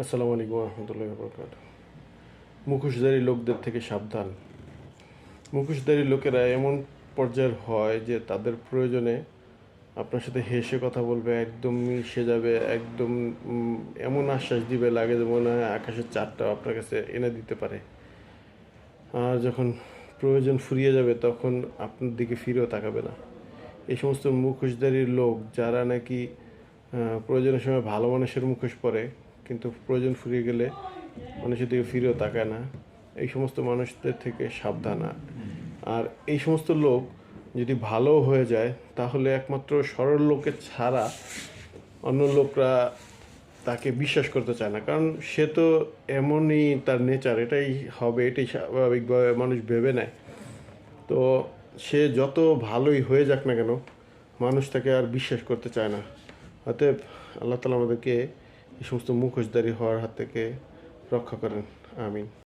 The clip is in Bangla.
আসসালামু আলাইকুম রহমতুল্লাহ বরকাত মুখোশধারী লোকদের থেকে সাবধান। মুখোশধারী লোকেরা এমন পর্যায়ের হয় যে তাদের প্রয়োজনে আপনার সাথে হেসে কথা বলবে, একদম মিশে যাবে, একদম এমন আশ্বাস দিবে, লাগে যে মনে হয় আকাশের চারটা আপনার কাছে এনে দিতে পারে। আর যখন প্রয়োজন ফুরিয়ে যাবে তখন আপনার দিকে ফিরেও তাকাবে না। এই সমস্ত মুখোশধারী লোক যারা নাকি প্রয়োজনের সময় ভালো মানুষের মুখোশ পরে কিন্তু প্রয়োজন ফুরিয়ে গেলে মানুষের দিকে ফিরেও তাকায় না। এই সমস্ত মানুষদের থেকে সাবধান। আর এই সমস্ত লোক যদি ভালো হয়ে যায়, তাহলে একমাত্র সরল লোকের ছাড়া অন্য লোকরা তাকে বিশ্বাস করতে চায় না। কারণ সে তো এমনই তার নেচার, এটাই হবে, এটাই স্বাভাবিকভাবে মানুষ ভেবে নেয়। তো সে যত ভালোই হয়ে যাক না কেন, মানুষ তাকে আর বিশ্বাস করতে চায় না। অতএব আল্লাহ তালা আমাদেরকে এই সমস্ত মুখোশধারী হওয়ার হাত থেকে রক্ষা করেন আমিন।